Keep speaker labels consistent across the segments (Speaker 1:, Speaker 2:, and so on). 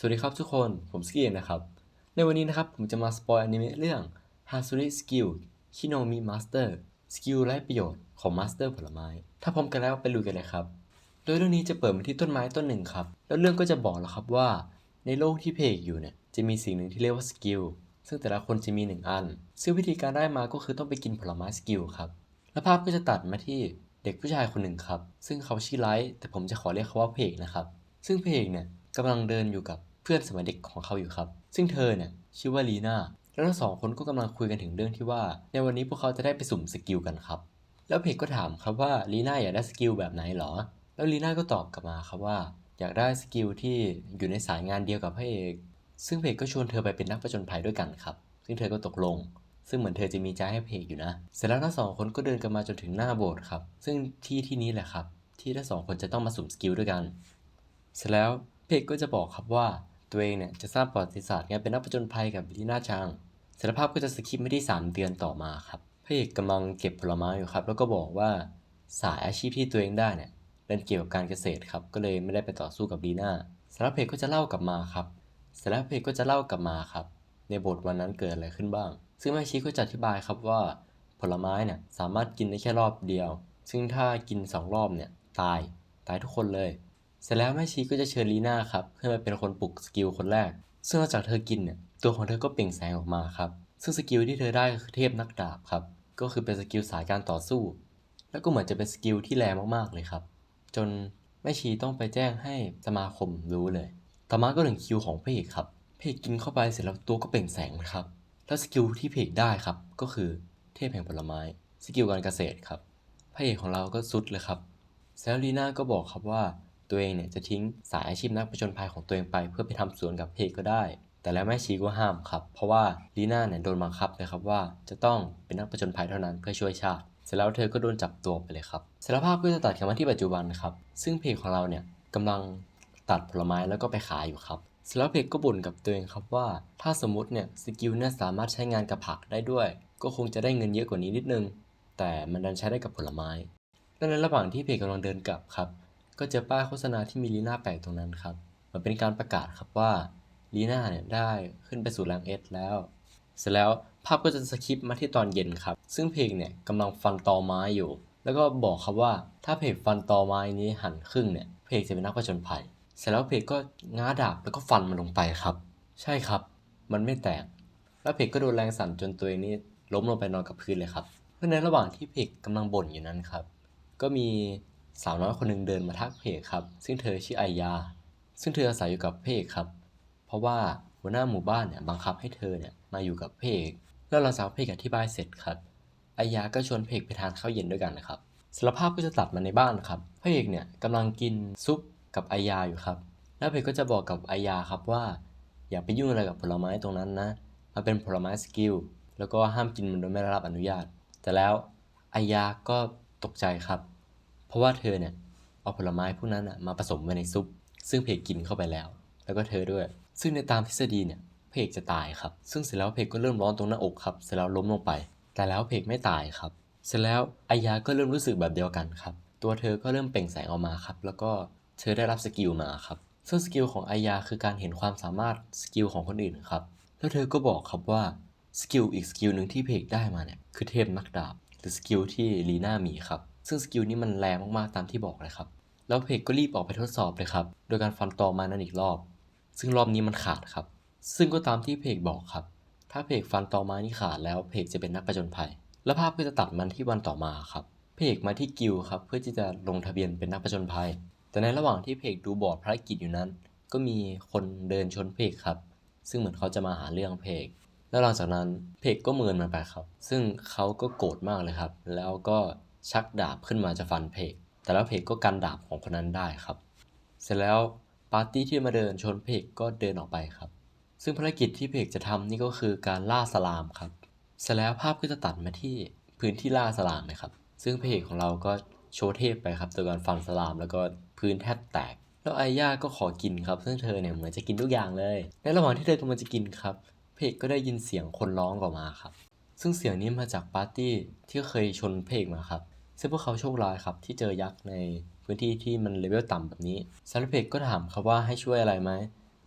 Speaker 1: สวัสดีครับทุกคน ผมสกีนะครับ ในวันนี้นะครับผมจะมาสปอยอนิเมะเรื่อง Hasuri Skill Kinomi Master สกิลไร้ประโยชน์ของมาสเตอร์ผลไม้ ถ้าพร้อมกันแล้วไปลุยกันเลยครับ โดยเรื่องนี้จะเปิดมาที่ต้นไม้ต้นหนึ่งครับ แล้วเรื่องก็จะบอกแล้วครับว่า ในโลกที่เพกอยู่เนี่ยจะมีสิ่งหนึ่งที่เรียกว่าสกิล ซึ่งแต่ละคนจะมีหนึ่งอัน ซึ่งวิธีการได้มาก็คือต้องไปกินผลไม้สกิลครับ แล้วภาพก็จะตัดมาที่เด็กผู้ชายคนหนึ่งครับ ซึ่งเขาชื่อไลท์แต่ผมจะขอเรียกเขาว่าเพกนะครับ ซึ่งเพกเนี่ยกำลังเดินอยู่กับ พื่อนสมัยเด็กของเขาอยู่ครับ ซึ่งเธอเนี่ยชื่อว่าลีน่าแล้วทั้งสองคนก็กำลังคุยกันถึงเรื่องที่ว่า ในวันนี้พวกเขาจะได้ไปสุ่มสกิลกันครับ แล้วเพกก็ถามครับว่าลีน่าอยากได้สกิลแบบไหนหรอ แล้วลีน่าก็ตอบกลับมาครับว่า อยากได้สกิลที่อยู่ในสายงานเดียวกับพระเอก ซึ่งเพกก็ชวนเธอไปเป็นนักประจนภัยด้วยกันครับ ซึ่งเธอก็ตกลง ซึ่งเหมือนเธอจะมีใจให้เพกอยู่นะ เสร็จแล้วทั้งสองคนก็เดินกันมาจนถึงหน้าโบสถ์ครับ ซึ่งที่ที่นี้แหละครับ ที่ทั้งสองคนจะต้องมาสุ่มสกิลด้วยกัน เสร็จแล้วเพกก็จะบอกครับว่า ตัวเองเนี่ยจะสร้างประวัติศาสตร์การเป็นนักประจนภัยกับลีน่าชางสารภาพก็จะสคิปไม่ได้3เดือนต่อมาครับพระเอกกำลังเก็บผลไม้อยู่ครับ แล้วก็บอกว่าสายอาชีพที่ตัวเองได้เนี่ยเป็นเกี่ยวกับการเกษตรครับก็เลยไม่ได้ไปต่อสู้กับลีน่าสารบเพกก็จะเล่ากลับมาครับสารบเพกก็จะเล่ากลับมาครับ ในบทวันนั้นเกิดอะไรขึ้นบ้าง ซึ่งแม่ชีก็จะอธิบายครับว่า ผลไม้เนี่ยสามารถกินได้แค่รอบเดียว ซึ่งถ้ากิน 2 รอบเนี่ยตายตายทุกคนเลย เสร็จแล้วแม่ชีก็จะเชิญลีน่าครับเพื่อมาเป็นคนปลุกสกิลคนแรก ซึ่งหลังจากเธอกินเนี่ยตัวของเธอก็เปล่งแสงออกมาครับ ซึ่งสกิลที่เธอได้คือเทพนักดาบครับ ก็คือเป็นสกิลสายการต่อสู้ แล้วก็เหมือนจะเป็นสกิลที่แรงมากๆเลยครับ จนแม่ชีต้องไปแจ้งให้สมาคมรู้เลย ต่อมาก็ถึงคิวของพระเอกครับพระเอกกินเข้าไปเสร็จแล้วตัวก็เปล่งแสงนะครับ แล้วสกิลที่พระเอกได้ครับก็คือเทพแห่งผลไม้ สกิลการเกษตรครับ พระเอกของเราก็สุดเลยครับเซลลีน่าก็บอกครับว่า ตัวเองเนี่ยจะทิ้งสายอาชีพนักประจนภัยของตัวเองไป เพื่อไปทำสวนกับเพกก็ได้ แต่แล้วแม่ชีก็ห้ามครับ เพราะว่าลีน่าเนี่ยโดนบังคับเลยครับว่า จะต้องเป็นนักประจนภัยเท่านั้นเพื่อช่วยชาติ เสร็จแล้วเธอก็โดนจับตัวไปเลยครับสารภาพก็จะตัดกลับมาที่ปัจจุบันครับ ซึ่งเพกของเราเนี่ยกำลังตัดผลไม้แล้วก็ไปขายอยู่ครับเสร็จแล้วเพกก็บ่นกับตัวเองครับว่า ถ้าสมมติเนี่ยสกิลเนี่ยสามารถใช้งานกับผักได้ด้วย ก็คงจะได้เงินเยอะกว่านี้นิดนึง แต่มันดันใช้ได้กับผลไม้และในระหว่างที่เพกกำลังเดินกลับครับ ก็เจอป้ายโฆษณาที่มีลีน่าแปะตรงนั้นครับ มันเป็นการประกาศครับว่าลีน่าเนี่ยได้ขึ้นไปสู่แรงเอสแล้ว เสร็จแล้วภาพก็จะสคิปมาที่ตอนเย็นครับ ซึ่งเพลงเนี่ยกำลังฟันตอไม้อยู่ แล้วก็บอกครับว่าถ้าเพจฟันตอไม้นี้หันครึ่งเนี่ยเพจจะเป็นนักผจญภัย เสร็จแล้วเพจก็ง้าดาบแล้วก็ฟันมันลงไปครับ ใช่ครับ มันไม่แตก แล้วเพจก็โดนแรงสั่นจนตัวเองนี่ล้มลงไปนอนกับพื้นเลยครับและในระหว่างที่เพจกำลังบ่นอยู่นั้นครับ ก็มี สาวน้อยคนหนึ่งเดินมาทักเพจครับ ซึ่งเธอชื่อไอยา ซึ่งเธออาศัยอยู่กับเพจครับ เพราะว่าหัวหน้าหมู่บ้านเนี่ยบังคับให้เธอเนี่ยมาอยู่กับเพจแล้วหลังจากเพจอธิบายเสร็จครับไอยาก็ชวนเพจไปทานข้าวเย็นด้วยกันนะครับสารภาพก็จะตัดมาในบ้านครับพระเอกเนี่ยกำลังกินซุปกับไอยาอยู่ครับ แล้วเพจก็จะบอกกับไอยาครับว่า อย่าไปยุ่งอะไรกับผลไม้ตรงนั้นนะมันเป็นผลไม้สกิลแล้วก็ห้ามกินมันโดยไม่ได้รับอนุญาต แต่แล้วไอยาก็ตกใจครับ เพราะว่าเธอเนี่ยเอาผลไม้พวกนั้นนะมาผสมไว้ในซุป ซึ่งเพกกินเข้าไปแล้ว แล้วก็เธอด้วย ซึ่งในตามทฤษฎีเนี่ยเพกจะตายครับ ซึ่งเสร็จแล้วเพกก็เริ่มร้อนตรงหน้าอกครับ เสร็จแล้วล้มลงไป แต่แล้วเพกไม่ตายครับ เสร็จแล้วอายาก็เริ่มรู้สึกแบบเดียวกันครับ ตัวเธอก็เริ่มเปล่งแสงออกมาครับ แล้วก็เธอได้รับสกิลมาครับ ซึ่งสกิลของอายาคือการเห็นความสามารถสกิลของคนอื่นครับ แล้วเธอก็บอกครับว่าสกิลอีกสกิลหนึ่งที่เพกได้มาเนี่ยคือเทพนักดาบหรือสกิลที่ลีน่ามีครับ ซึ่งสกิลนี้มันแรงมากๆตามที่บอกเลยครับ แล้วเพกก็รีบออกไปทดสอบเลยครับ โดยการฟันตอมานั่นอีกรอบ ซึ่งรอบนี้มันขาดครับ ซึ่งก็ตามที่เพกบอกครับ ถ้าเพกฟันตอไม้นี่ขาดแล้วเพกจะเป็นนักประจนภัย แล้วภาพก็จะตัดมันที่วันต่อมาครับ เพกมาที่กิลครับเพื่อที่จะลงทะเบียนเป็นนักประจนภัย แต่ในระหว่างที่เพกดูบอร์ดภารกิจอยู่นั้น ก็มีคนเดินชนเพกครับ ซึ่งเหมือนเขาจะมาหาเรื่องเพกแล้วหลังจากนั้นเพกก็เมินมันไปครับ ซึ่งเขาก็โกรธมากเลยครับ แล้วก็ ชักดาบขึ้นมาจะฟันเพก แต่แล้วเพกก็กันดาบของคนนั้นได้ครับ เสร็จแล้วปาร์ตี้ที่มาเดินชนเพกก็เดินออกไปครับ ซึ่งภารกิจที่เพกจะทำนี่ก็คือการล่าสลามครับ เสร็จแล้วภาพก็จะตัดมาที่พื้นที่ล่าสลามนะครับ ซึ่งเพจของเราก็โชว์เทพไปครับโดยการฟันสลามแล้วก็พื้นแทบแตก แล้วไอย่าก็ขอกินครับซึ่งเธอเนี่ยเหมือนจะกินทุกอย่างเลย ในระหว่างที่เธอกำลังจะกินครับ เพจก็ได้ยินเสียงคนร้องออกมาครับ ซึ่งเสียงนี้มาจากปาร์ตี้ที่เคยชนเพกมาครับ ซึ่งพวกเขาโชคร้ายครับที่เจอยักษ์ในพื้นที่ที่มันเลเวลต่ำแบบนี้ซาร์เพกก็ถามครับว่าให้ช่วยอะไรไหม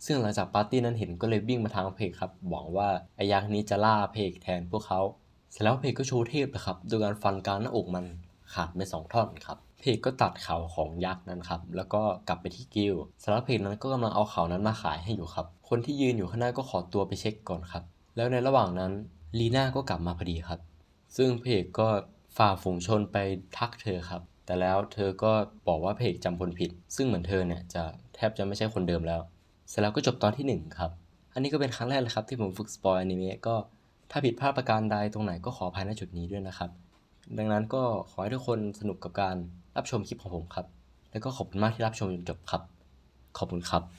Speaker 1: ซึ่งหลังจากปาร์ตี้นั้นเห็นก็เลยวิ่งมาทางเพกครับหวังว่าไอ้ยักษ์นี้จะล่าเพกแทนพวกเขาเสร็จแล้วเพกก็โชว์เทพนะครับโดยการฟันกลางหน้าอกมันขาดไปสองท่อนครับเพกก็ตัดเขาของยักษ์นั้นครับแล้วก็กลับไปที่กิลสำหรับเพกนั้นก็กำลังเอาเขานั้นมาขายให้อยู่ครับ คนที่ยืนอยู่ข้างหน้าก็ขอตัวไปเช็คก่อนครับ แล้วในระหว่างนั้นลีน่าก็กลับมาพอดีครับ ซึ่งเพกก็ ฝ่าฝูงชนไปทักเธอครับ แต่แล้วเธอก็บอกว่าเพกจำคนผิด ซึ่งเหมือนเธอเนี่ยจะแทบจะไม่ใช่คนเดิมแล้ว เสร็จแล้วก็จบตอนที่หนึ่งครับ อันนี้ก็เป็นครั้งแรกเลยครับที่ผมฝึกสปอยอนิเมะก็ถ้าผิดพลาดประการใดตรงไหนก็ขออภัยณจุดนี้ด้วยนะครับ ดังนั้นก็ขอให้ทุกคนสนุกกับการรับชมคลิปของผมครับ แล้วก็ขอบคุณมากที่รับชมจนจบครับ ขอบคุณครับ